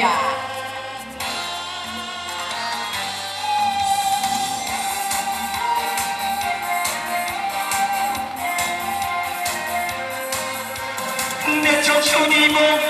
부탁드립니다. 내 청춘이 못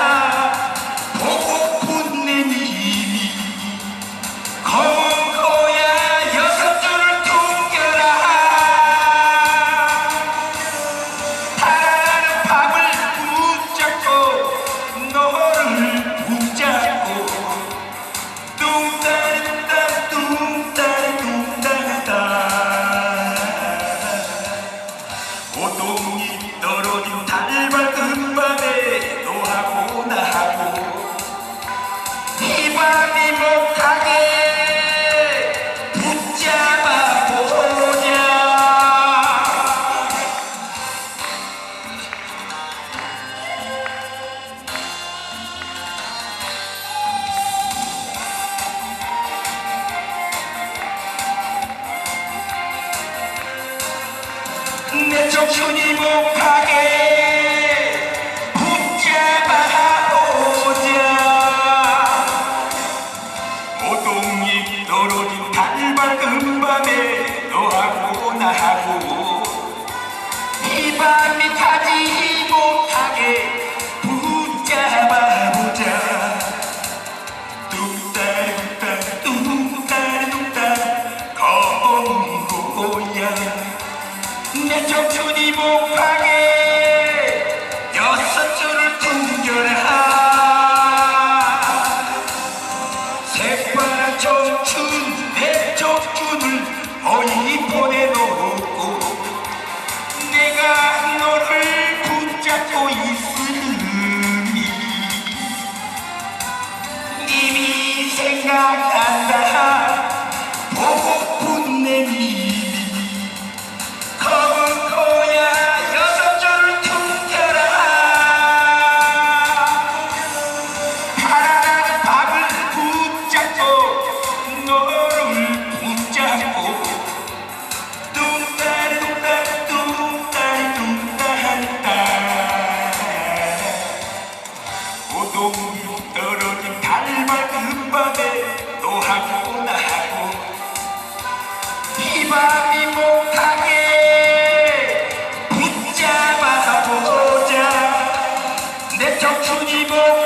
호동이 떨어진 달밝은 밤에 너하고 나하고 이 밤이 못 내 청춘이 못하게 붙잡아 보자 오동이 떨어진 달밝은 밤에 너하고 나하고 이 밤이 가지 청춘이 못하게 여섯 줄을 퉁겨라. 새파란 청춘 내 청춘을 어디 보내놓고 내가 너를 붙잡고 있으니 이미 생각난 오동이 떨어진 달맑은 밤에 너하고 나하고 이 밤이 못하게 붙잡아 보자. 내 청춘이 못하게